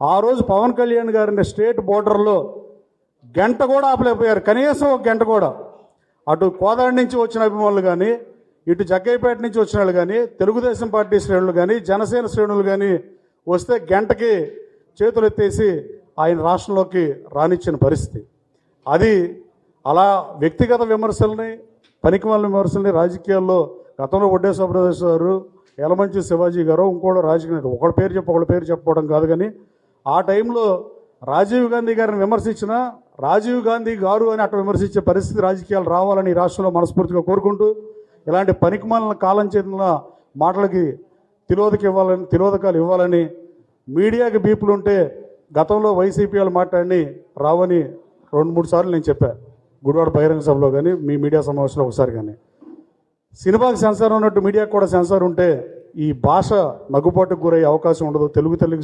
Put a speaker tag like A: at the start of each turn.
A: ఆ రోజు పవన్ కళ్యాణ్ గారిని స్టేట్ బోర్డర్లో గంట కూడా ఆపలేకపోయారు. కనీసం ఒక గంట కూడా. అటు కోదాడి నుంచి వచ్చిన అభిమానులు కానీ ఇటు జగ్గయ్యపేట నుంచి వచ్చిన వాళ్ళు కానీ తెలుగుదేశం పార్టీ శ్రేణులు కానీ జనసేన శ్రేణులు కానీ వస్తే గంటకి చేతులు ఎత్తేసి ఆయన రాష్ట్రంలోకి రానిచ్చిన పరిస్థితి. అది అలా వ్యక్తిగత విమర్శల్ని పనికిమాల విమర్శల్ని రాజకీయాల్లో గతంలో వడ్డే సుబ్రహ్మణ్య గారు యలమంచి శివాజీ గారు ఇంకోటి రాజకీయ ఒకళ్ళ పేరు చెప్పి ఒకళ్ళ పేరు చెప్పుకోవడం కాదు కానీ ఆ టైంలో రాజీవ్ గాంధీ గారిని విమర్శించిన రాజీవ్ గాంధీ గారు అని అట్లా విమర్శించే పరిస్థితి రాజకీయాలు రావాలని ఈ రాష్ట్రంలో మనస్ఫూర్తిగా కోరుకుంటూ ఇలాంటి పనికిమాలిన కాలం చెందిన మాటలకి తిలోదక ఇవ్వాలని తిలోదకాలు ఇవ్వాలని మీడియాకి బీపులు ఉంటే గతంలో వైసీపీ వాళ్ళు మాట్లాడి రావని రెండు మూడు సార్లు నేను చెప్పాను గుడివాడ బహిరంగ సభలో కానీ మీ మీడియా సమావేశంలో ఒకసారి కానీ. సినిమాకి సెన్సార్ ఉన్నట్టు మీడియాకి కూడా సెన్సార్ ఉంటే ఈ భాష నగ్గుబాటుకు గురయ్యే అవకాశం ఉండదు. తెలుగు తెలుగు